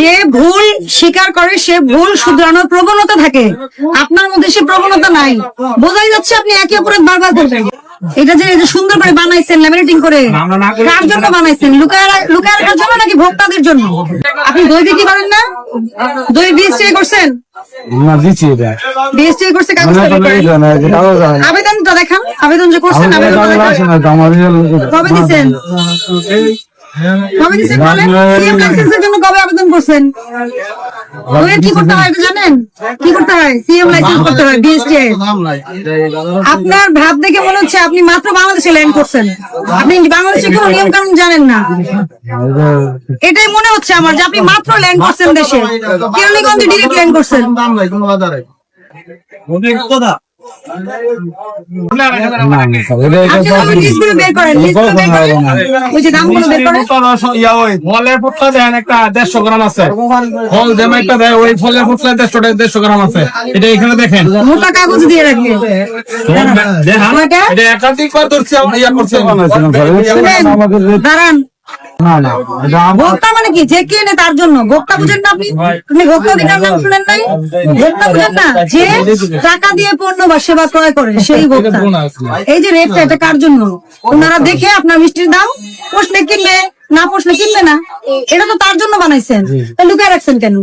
যে ভুল স্বীকার করে সে ভুল শুধরানোর প্রবণতা থাকে। আপনার মধ্যে সে প্রবণতা নাই। বোঝাই যাচ্ছে আপনি একে অপরাধ বারবার করবেন এটা যে সুন্দর করে বানাইছেন ল্যামিনেটিং করে কার জন্য বানাইছেন? লুকায় লুকায় রাখার জন্য নাকি ভোক্তাদের জন্য? আপনি দই বিক্রি করেন না? দই বিএসটি করছেন? না দিচ্ছি এটা। বিএসটি করছে কাগজ। আবেদনটা দেখান আবেদন যে করছেন আবেদন কবে দিচ্ছেন কবে দিচ্ছেন কবে আবেদন করছেন? কি করতে হয় জানেন? কি করতে হয়? সিএম লাইসেন্স করতে হয়? বিএসটি আপনার ভাব দেখে মনে হচ্ছে আপনি মাত্র বাংলাদেশে ল্যান্ড করছেন। আপনি বাংলাদেশে কোনো নিয়ম কানুন জানেন না। এটাই মনে হচ্ছে আমার যে আপনি মাত্র ল্যান্ড করছেন দেশে। কেরানীগঞ্জে ডিরেক্ট ল্যান্ড করছেন। দেড়শো গ্রাম আছে ফল যেমন একটা দেয় ওই ফলের পুতলা দেড়শো দেড়শো গ্রাম আছে এটা এখানে দেখেন মোটা কাগজ দিয়ে রাখবে। এটা একাধিকবার ধরছি ইয়া করছি দাঁড়ান। না, না, ভোক্তা মানে কি? যে কেনে তার জন্য? ভোক্তা বুঝেন না আপনি? আপনি ভোক্তা অধিকার নাম শুনেন নাই? ভোক্তা বুঝেন না? যে টাকা দিয়ে পণ্য বা সেবা ক্রয় করে সেই ভোক্তা। এই যে রেটটা এটা কার জন্য? ওনারা দেখে আপনার মিষ্টির দাম পোষলে কিনবে না পোষলে কিনবে না। এটা তো তার জন্য বানাইছেন। তা লুকায় রাখছেন কেন?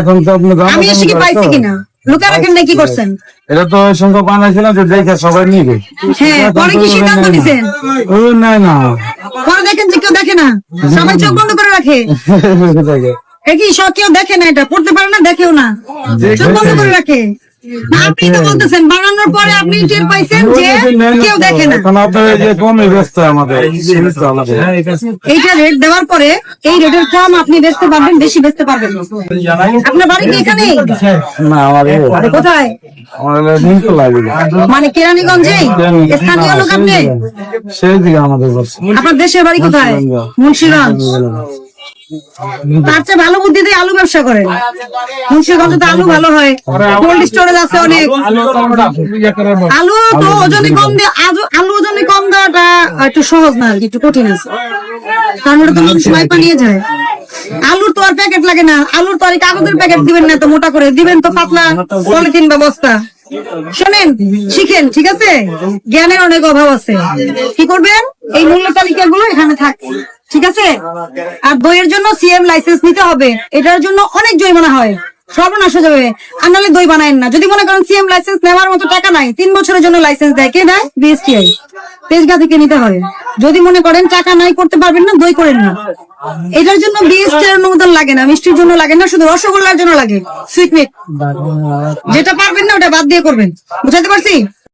এখন তো আমি এসে কি পাইছি কিনা? লুকায় রাখেন না কি করছেন? এটা তো সঙ্গে বানাইছিলাম যে দেখে সবাই নিবে। হ্যাঁ পরে কি সিদ্ধান্ত নিছেন? ও নাই না। পরে দেখেন যে কেউ দেখে না সবাই চোখ বন্ধ করে রাখে দেখে। কেউ দেখে না এটা পড়তে পারে না দেখেও না চোখ বন্ধ করে রাখে আপনি তো বলতেছেন বানানোর পরে আপনি টের পাইছেন যে কেউ দেখে না। এখন আপনার এই যে কমে ব্যস্ত আমাদের। এইটা রেট দেওয়ার পরে এই রেটের কম আপনি বেচতে পারবেন বেশি বেচতে পারবেন আপনার বাড়ি কি এখানে? না আমার কোথায়? মানে কেরানীগঞ্জে? স্থানীয় লোক আপনি? সেই দিকে আমাদের আপনার দেশের বাড়ি কোথায়? মুন্সিগঞ্জ। তার চেয়ে ভালো বুদ্ধি দিয়ে আলু ব্যবসা করেন মুন্সিগঞ্জে তো আলু ভালো হয়। কোল্ড স্টোরেজ আছে অনেক। আলু তো ওজনে কম দিয়ে আলু- ওজনে কম দেওয়াটা একটু সহজ না আর কি, একটু কঠিন আছে। কারণ ওটা তো মানুষ মাইপা নিয়ে যায়। আলুর তো আর প্যাকেট লাগে না। আলুর তো আর কাগজের প্যাকেট দিবেন না তো মোটা করে। দিবেন তো পাতলা পলিথিন বা বস্তা শোনেন শিখেন ঠিক আছে? জ্ঞানের অনেক অভাব আছে। কি করবেন? এই মূল্য তালিকা গুলো এখানে থাক। ঠিক আছে? আর বইয়ের জন্য সিএম লাইসেন্স নিতে হবে। এটার জন্য অনেক জরিমানা হয়। সর্বনাশ হয়ে। যাবে আর নাহলে দই বানায়েন না। যদি মনে করেন সিএম লাইসেন্স নেওয়ার মতো টাকা নাই তিন বছরের জন্য লাইসেন্স দেয় কে দেয় বিএসটিআই তেজগা থেকে নিতে হয় যদি মনে করেন টাকা নাই করতে পারবেন না দই করেন না। এটার জন্য বিএসটি অনুমোদন লাগে না মিষ্টির জন্য লাগে না শুধু রসগোল্লার জন্য লাগে। সুইটমেট যেটা পারবেন না ওটা বাদ দিয়ে করবেন। বুঝাতে পারছি?